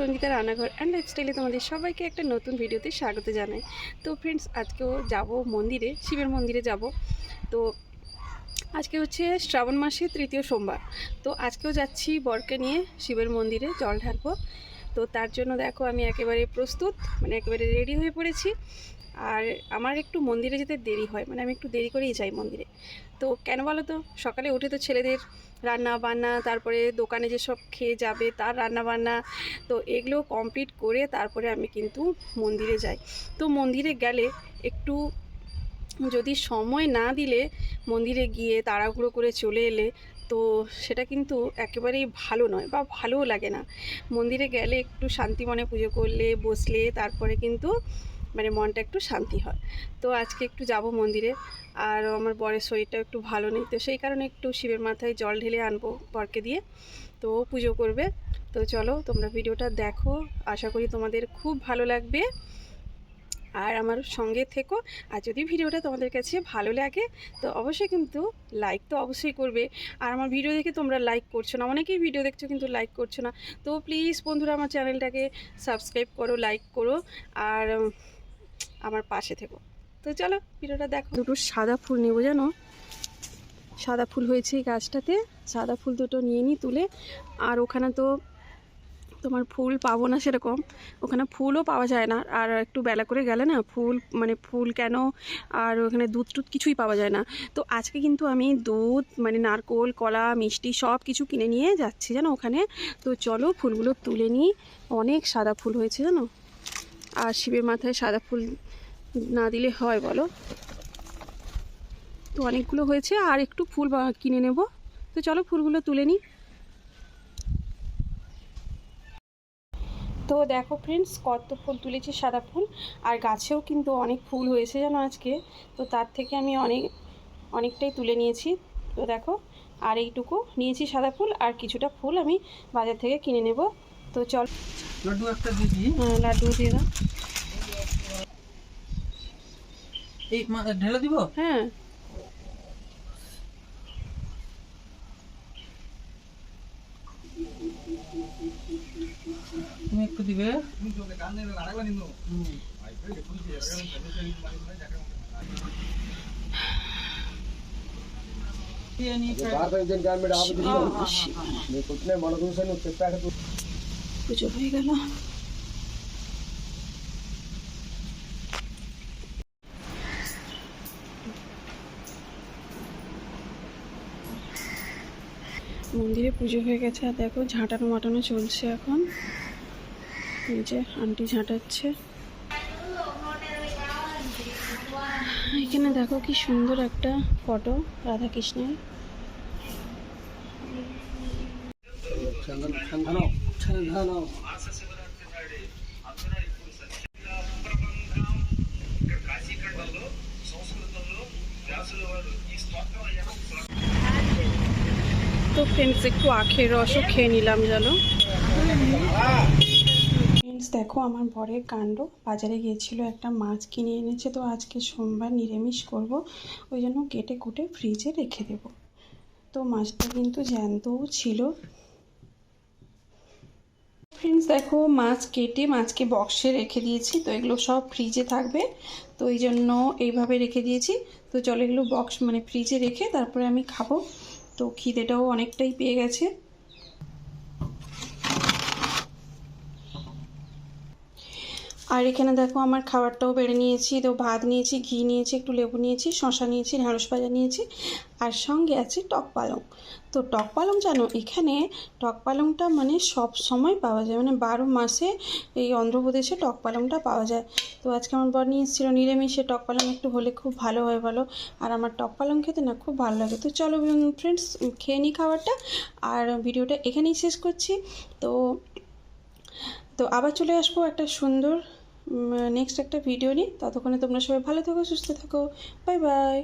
রঞ্জিতা রান্নাঘর অ্যান্ড লাইফস্টাইলে তোমাদের সবাইকে একটা নতুন ভিডিওতে স্বাগত জানাই। তো ফ্রেন্ডস আজকেও যাব মন্দিরে, শিবের মন্দিরে যাব। তো আজকে হচ্ছে শ্রাবণ মাসের তৃতীয় সোমবার। তো আজকেও যাচ্ছি বরকে নিয়ে শিবের মন্দিরে, জল ঢালবো। তো তার জন্য দেখো আমি একেবারে প্রস্তুত মানে একেবারে রেডি হয়ে পড়েছি। আর আমার একটু মন্দিরে যেতে দেরি হয় মানে আমি একটু দেরি করেই যাই মন্দিরে। তো কেন বলো তো? সকালে উঠে তো ছেলেদের রান্না বান্না, তারপরে দোকানে যেসব খেয়ে যাবে তার রান্না বান্না, তো এগুলো কমপ্লিট করে তারপরে আমি কিন্তু মন্দিরে যাই। তো মন্দিরে গেলে একটু যদি সময় না দিলে মন্দিরে গিয়ে তাড়াহুড়ো করে চলে এলে তো সেটা কিন্তু একেবারেই ভালো নয় বা ভালোও লাগে না। মন্দিরে গেলে একটু শান্তি মনে পুজো করলে, বসলে তারপরে কিন্তু মানে মনটা একটু শান্তি হয়। তো আজকে একটু যাব মন্দিরে, আর আমার বরের শরীরটা একটু ভালো নেই, তো সেই কারণে একটু শিবের মাথায় জল ঢেলে আনব বরকে দিয়ে, তো পুজো করবে। তো চলো তোমরা ভিডিওটা দেখো, আশা করি তোমাদের খুব ভালো লাগবে। আর আমার সঙ্গে থেকো। আর যদি ভিডিওটা তোমাদের কাছে ভালো লাগে, তো অবশ্যই কিন্তু লাইক তো অবশ্যই করবে। আর আমার ভিডিও দেখে তোমরা লাইক করছ না, অনেকেই ভিডিও দেখছ কিন্তু লাইক করছ না। তো প্লিজ বন্ধুরা, আমার চ্যানেলটাকে সাবস্ক্রাইব করো লাইক করো। আর আমার পাশে থেকো। তো চলো, ভিডিওটা দেখো। দুটো সাদা ফুল নেব জানো? সাদা ফুল হয়েছে এই গাছটাতে। সাদা ফুল দুটো নিয়ে নিই তুলে। আর ওখানে তো তোমার ফুল পাবো না সেরকম। ওখানে ফুলও পাওয়া যায় না। আর একটু বেলা করে গেলে না ফুল মানে ফুল কেন? আর ওখানে দুধ টুধ কিছুই পাওয়া যায় না। তো আজকে কিন্তু আমি দুধ মানে নারকোল, কলা, মিষ্টি সব কিছু কিনে নিয়ে যাচ্ছি জানো ওখানে। তো চলো ফুলগুলো তুলে নিই। অনেক সাদা ফুল হয়েছে জানো? আর শিবের মাথায় সাদা ফুল না দিলে হয় বলো? তো অনেকগুলো হয়েছে। আর একটু ফুল কিনে নেব। তো চলো ফুলগুলো তুলে নিই। তো দেখো ফ্রেন্ডস কত ফুল তুলেছি সাদা ফুল আর গাছেও কিন্তু অনেক ফুল হয়েছে জানো আজকে। তো তার থেকে আমি অনেক অনেকটাই তুলে নিয়েছি। তো দেখো আর এইটুকু নিয়েছি সাদা ফুল আর কিছুটা ফুল আমি বাজার থেকে কিনে নেব। তো চল। লাড্ডু একটা দিয়ে দিই। হ্যাঁ, লাড্ডু দিয়ে দাও। এই ঢেলে দিব? হ্যাঁ। তুমি একটু দিবে? মন্দিরে পুজো হয়ে গেছে আর দেখো ঝাঁটানো মাটানো চলছে এখন। যে আন্টি ঝাঁটাচ্ছে। এখানে দেখো কি সুন্দর একটা ফটো রাধা কৃষ্ণের তো ফ্রেন্ডস একটু আখের রসও খেয়ে নিলাম জানো ফ্রেন্ডস দেখো আমার বরের কাণ্ড। বাজারে গিয়েছিল একটা মাছ কিনে এনেছে, তো আজকে সোমবার নিরামিষ করব। ওই জন্য কেটে কুটে ফ্রিজে রেখে দেব। তো মাছটা কিন্তু জ্যান্তও ছিল। ফ্রেন্ডস দেখো মাছ কেটে মাছকে বক্সে রেখে দিয়েছি, তো এগুলো সব ফ্রিজে থাকবে। তো এই জন্য এইভাবে রেখে দিয়েছি। তো চলো এগুলো বক্স মানে ফ্রিজে রেখে তারপরে আমি খাব। তো খিদেটাও অনেকটাই পেয়ে গেছে। আর এখানে দেখো আমার খাবারটাও বেড়ে নিয়েছি, তো ভাত নিয়েছি, ঘি নিয়েছি, একটু লেবু নিয়েছি শশা নিয়েছি ঢ্যাঁড়স ভাজা নিয়েছি, আর সঙ্গে আছে টক পালং। তো টক পালং জানো, এখানে টক পালংটা মানে সব সময় পাওয়া যায় মানে বারো মাসে এই অন্ধ্রপ্রদেশে টক পালংটা পাওয়া যায়। তো আজকে আমার বর নিয়ে এসেছিল নিরামিষে টক পালং, একটু হলে খুব ভালো হয় বলো। আর আমার টক পালং খেতে না খুব ভালো লাগে। তো চলো ফ্রেন্ডস খেয়ে নিই খাবারটা, আর ভিডিওটা এখানেই শেষ করছি। তো তো আবার চলে আসব একটা সুন্দর নেক্সট একটা ভিডিও নিই। ততক্ষণে তোমরা সবাই ভালো থাকো সুস্থ থাকো। Bye bye